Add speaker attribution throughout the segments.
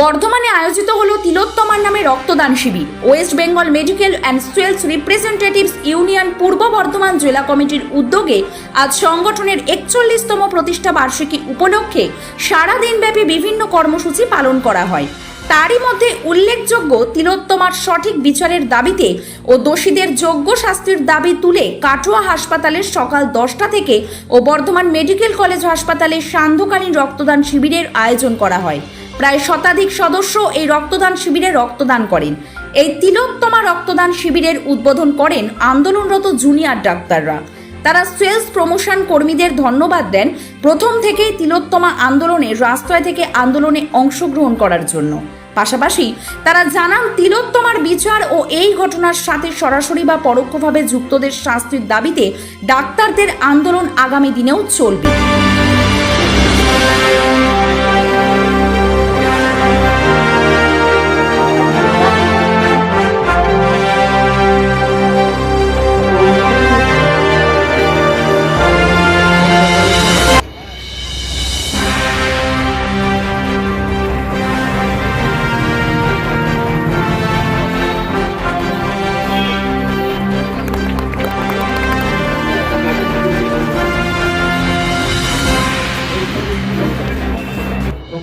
Speaker 1: বর্ধমানে আয়োজিত হলো তিলোত্তমার নামে রক্তদান শিবির। West Bengal medical and sales representatives union পূর্ব বর্ধমান জেলা কমিটির উদ্যোগে আজ সংগঠনের একচল্লিশতম প্রতিষ্ঠা বার্ষিকী উপলক্ষে সারাদিনব্যাপী বিভিন্ন কর্মসূচি পালন করা হয়। তারই মধ্যে উল্লেখযোগ্য তিলোত্তমার সঠিক বিচারের দাবিতে ও দোষীদের যোগ্য শাস্তির দাবি তুলে কাটোয়া হাসপাতালের সকাল দশটা থেকে ও বর্ধমান মেডিকেল কলেজ হাসপাতালে সান্ধ্যকালীন রক্তদান শিবিরের আয়োজন করা হয়। প্রায় শতাধিক সদস্য এই রক্তদান শিবিরে রক্তদান করেন। এই তিলোত্তমা রক্তদান শিবিরের উদ্বোধন করেন আন্দোলনরত জুনিয়র ডাক্তাররা। তারা সেলস প্রমোশন কর্মীদের ধন্যবাদ দেন প্রথম থেকেই তিলোত্তমা আন্দোলনে, রাস্তায় থেকে আন্দোলনে অংশগ্রহণ করার জন্য। পাশাপাশি তারা জানান, তিলোত্তমার বিচার ও এই ঘটনার সাথে সরাসরি বা পরোক্ষভাবে যুক্তদের শাস্তির দাবিতে ডাক্তারদের আন্দোলন আগামী দিনেও চলবে।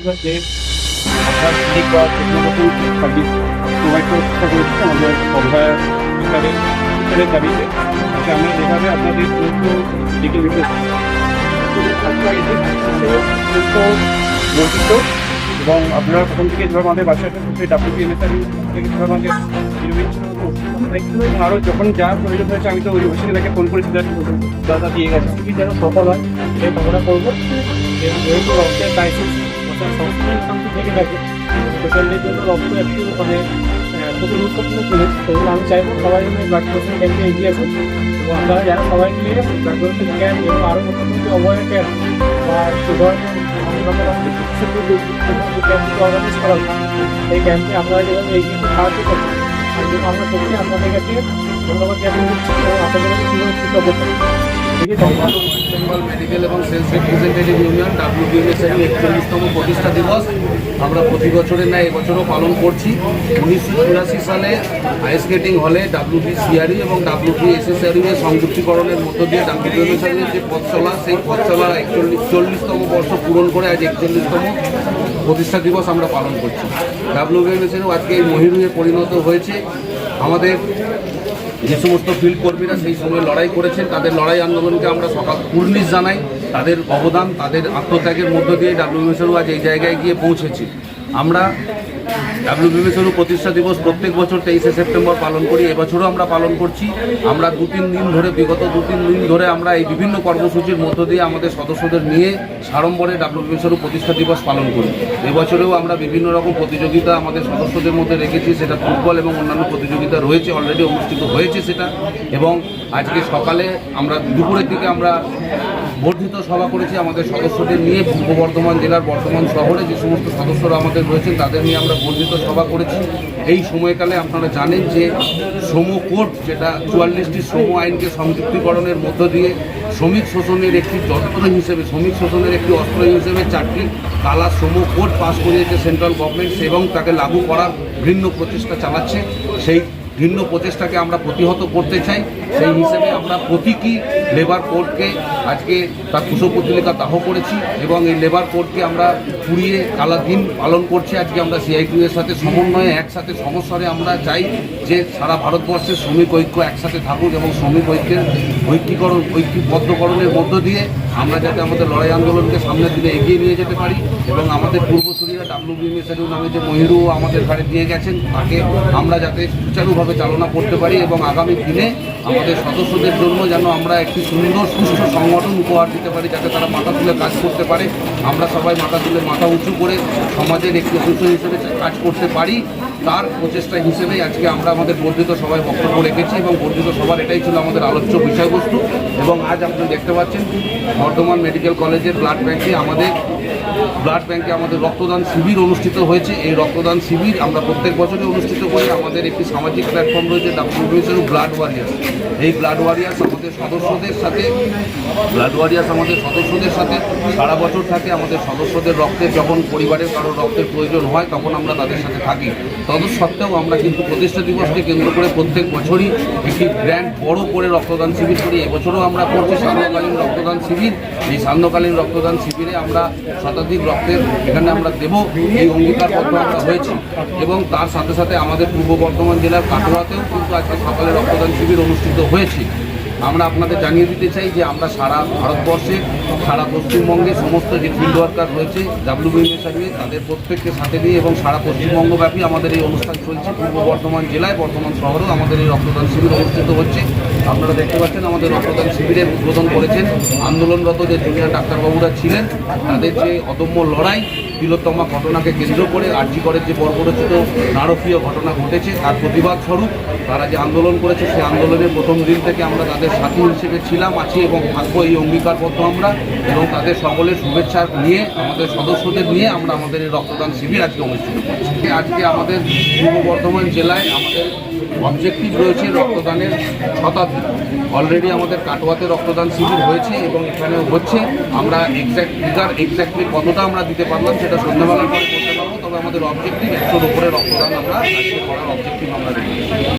Speaker 2: সমস্ত মেডিকেল বর্ধিত এবং আপনারা প্রথম থেকে যেভাবে আমাদের বাসায় ডাব্লিউপিএমএসআর থেকে যেভাবে আমাদের আরও যখন যা প্রয়োজন হয়েছে আমি তো ওই ওষুধে তাকে ফোন করেছি দাদা দিয়ে গেছে যেন সফল হয় এই কামনা করব রক্তের অর্থাৎ সংস্কৃতির শান্তি থেকে জন্য মানে খুবই সেগুলো আমি চাইব সবাই যেন ব্লাড ডোনেশন এগিয়ে আসুন আপনারা যারা সবাই মিলে এবং আরও নতুন অবহেলা বা সে ধরনের ক্যাম্পগুলো অর্গানাইজ করা এই ক্যাম্পে আপনারা যেভাবে সাহায্য করছেন তার জন্য আমরা সত্যি আপনাদের কাছে ধন্যবাদ জ্ঞাপন করছি এবং আপনাদের কাছে কীভাবে
Speaker 3: বেঙ্গল মেডিকেল এবং সেলস রিপ্রেজেন্টেটিভ ইউনিয়ন ডাব্লিউবিএমএসআই একচল্লিশতম প্রতিষ্ঠা দিবস। আমরা প্রতি বছরের ন্যায় এবছরও পালন করছি। উনিশশো চুরাশি সালে আইস স্কেটিং হলে ডাব্লিউবি সিআরই এবং ডাব্লিউবি এসএসআরই এর সংযুক্তিকরণের মধ্য দিয়ে ডাব্লিউবিএমএসআই এর যে পথ চলা, সেই পথ চলা একচল্লিশ চল্লিশতম বর্ষ পূরণ করে আজ একচল্লিশতম প্রতিষ্ঠা দিবস আমরা পালন করছি। ডাব্লিউবিএমএসআইও আজকে এই মহিরুহে পরিণত হয়েছে। আমাদের যে সমস্ত ফিল্ড কর্মীরা সেই সময় লড়াই করেছেন, তাদের লড়াই আন্দোলনকে আমরা সকাল কুর্নিশ জানাই। তাদের অবদান, তাদের আত্মত্যাগের মধ্য দিয়ে ডাব্লিউবিএসএলও আজ এই জায়গায় গিয়ে পৌঁছেছি। আমরা ডাব্লিউবিএসএলও প্রতিষ্ঠা দিবস প্রত্যেক বছর তেইশে সেপ্টেম্বর পালন করি। এবছরও আমরা পালন করছি। আমরা দু তিন দিন ধরে, বিগত দু তিন দিন ধরে আমরা এই বিভিন্ন কর্মসূচির মধ্য দিয়ে আমাদের সদস্যদের নিয়ে সাড়ম্বরে ডাব্লিউবিএসএলও প্রতিষ্ঠা দিবস পালন করি। এবছরেও আমরা বিভিন্ন রকম প্রতিযোগিতা আমাদের সদস্যদের মধ্যে রেখেছি। সেটা ফুটবল এবং অন্যান্য প্রতিযোগিতা রয়েছে অলরেডি অনুষ্ঠিত হয়েছে সেটা। এবং আজকে সকালে আমরা দুপুরের দিকে আমরা বর্ধিত সভা করেছি আমাদের সদস্যদের নিয়ে, পূর্ব বর্ধমান জেলার বর্ধমান শহরে যে সমস্ত সদস্যরা আমাদের রয়েছেন, তাদের নিয়ে আমরা বর্ধিত সভা করেছি। এই সময়কালে আপনারা জানেন যে শ্রম কোড যেটা চুয়াল্লিশটি শ্রম আইনকে সংযুক্তিকরণের মধ্য দিয়ে শ্রমিক শোষণের একটি যন্ত্র হিসেবে, শ্রমিক শোষণের একটি অস্ত্র হিসেবে চারটি কালা শ্রম কোড পাস করিয়েছে সেন্ট্রাল গভর্নমেন্ট, এবং তাকে লাগু করার ভিন্ন প্রচেষ্টা চালাচ্ছে। সেই ভিন্ন প্রচেষ্টাকে আমরা প্রতিহত করতে চাই, সেই হিসেবে আমরা প্রতীকী লেবার কোর্টকে আজকে তার কুশপুতলিকা দাহ করেছি এবং এই লেবার কোর্টকে আমরা পুড়িয়ে কালা দিন পালন করছি। আজকে আমরা সিআইটিউ এর সাথে সমন্বয়ে, একসাথে সমস্যারে আমরা চাই যে সারা ভারতবর্ষের শ্রমিক ঐক্য একসাথে থাকুক এবং শ্রমিক ঐক্যের ঐক্যীকরণ, ঐক্যবদ্ধকরণের মধ্য দিয়ে আমরা যাতে আমাদের লড়াই আন্দোলনকে সামনের দিকে এগিয়ে নিয়ে যেতে পারি এবং আমাদের পূর্বসূরীরা ডাব্লিউবিএমএসএল নামে যে মহিরু আমাদের ঘাড়ে দিয়ে গেছেন, তাকে আমরা যাতে সুচারুভাবে চালনা করতে পারি এবং আগামী দিনে আমাদের সদস্যদের জন্য যেন আমরা একটি সুন্দর সুস্থ সংগঠন উপহার দিতে পারি, যাতে তারা মাথা তুলে কাজ করতে পারে। আমরা সবাই মাথা তুলে মাথা উঁচু করে সমাজের একটি অংশ হিসেবে কাজ করতে পারি। তার প্রচেষ্টা হিসেবেই আজকে আমরা আমাদের বর্ধিত সভায় বক্তব্য রেখেছি এবং বর্ধিত সভার এটাই ছিল আমাদের আলোচ্য বিষয়বস্তু। এবং আজ আপনি দেখতে পাচ্ছেন, বর্ধমান মেডিকেল কলেজের ব্লাড ব্যাংকে আমাদের ব্লাড ব্যাংকে আমাদের রক্তদান শিবির অনুষ্ঠিত হয়েছে। এই রক্তদান শিবির আমরা প্রত্যেক বছরই অনুষ্ঠিত করি। আমাদের একটি সামাজিক প্ল্যাটফর্ম রয়েছে ডাব্লিউবিএসের ব্লাড ওয়ারিয়ার্স এই ব্লাড ওয়ারিয়ার্স আমাদের সদস্যদের সাথে ব্লাড ওয়ারিয়ার্স আমাদের সদস্যদের সাথে সারা বছর থাকে। আমাদের সদস্যদের রক্তের, যখন পরিবারের কারও রক্তের প্রয়োজন হয়, তখন আমরা তাদের সাথে থাকি। তদসত্ত্বেও আমরা কিন্তু প্রতিষ্ঠা দিবসকে কেন্দ্র করে প্রত্যেক বছরই একটি গ্র্যান্ড বড় করে রক্তদান শিবির করি। এবছরও আমরা করছি সান্ধ্যকালীন রক্তদান শিবির। এই সান্ধ্যকালীন রক্তদান শিবিরে আমরা শতাধিক রক্তের এখানে আমরা দেব। এই অঙ্গীকারবদ্ধ আমরা হয়েছি। এবং তার সাথে সাথে আমাদের পূর্ব বর্ধমান জেলার কাটোয়াতেও কিন্তু আজকে সকালে রক্তদান শিবির অনুষ্ঠিত হয়েছে। আমরা আপনাদের জানিয়ে দিতে চাই যে আমরা সারা ভারতবর্ষে, সারা পশ্চিমবঙ্গে সমস্ত যে ফিল্ড ওয়ার্কার রয়েছে ডাব্লিউবিএমএস সার্ভিস তাদের প্রত্যেককে সাথে নিয়ে এবং সারা পশ্চিমবঙ্গব্যাপী আমাদের এই অনুষ্ঠান চলছে। পূর্ব বর্ধমান জেলায়, বর্ধমান শহরেও আমাদের এই রক্তদান শিবির অনুষ্ঠিত হচ্ছে। আপনারা দেখতে পাচ্ছেন আমাদের রক্তদান শিবিরের উদ্বোধন করেছেন আন্দোলনরত যে জুনিয়র ডাক্তারবাবুরা ছিলেন, তাদের যে অদম্য লড়াই, তিলোত্তমা ঘটনাকে কেন্দ্র করে আর্জি করের যে বর্বরচিত, নারকীয় ঘটনা ঘটেছে, তার প্রতিবাদ স্বরূপ তারা যে আন্দোলন করেছে সেই আন্দোলনের প্রথম দিন থেকে আমরা তাদের সাথী হিসেবে ছিলাম, আছি এবং থাকব এই অঙ্গীকারবদ্ধ আমরা এবং তাদের সকলের শুভেচ্ছা নিয়ে, আমাদের সদস্যদের নিয়ে আমরা আমাদের এই রক্তদান শিবির আজকে অনুষ্ঠিত করছি। আজকে আমাদের পূর্ব বর্ধমান জেলায় আমাদের অবজেক্টিভ রয়েছে রক্তদানের শতাব্দী। অলরেডি আমাদের কাটোয়াতে রক্তদান শিবির হয়েছে এবং এখানেও হচ্ছে। আমরা এক্স্যাক্ট ফিগার এক্স্যাক্টলি কতটা আমরা দিতে পারলাম সেটা সন্ধ্যাবেলার পরে বলতে পারব, তবে আমাদের অবজেক্টিভ একশোর উপরে রক্তদান আমরা আজকে করার অবজেক্টিভ আমরা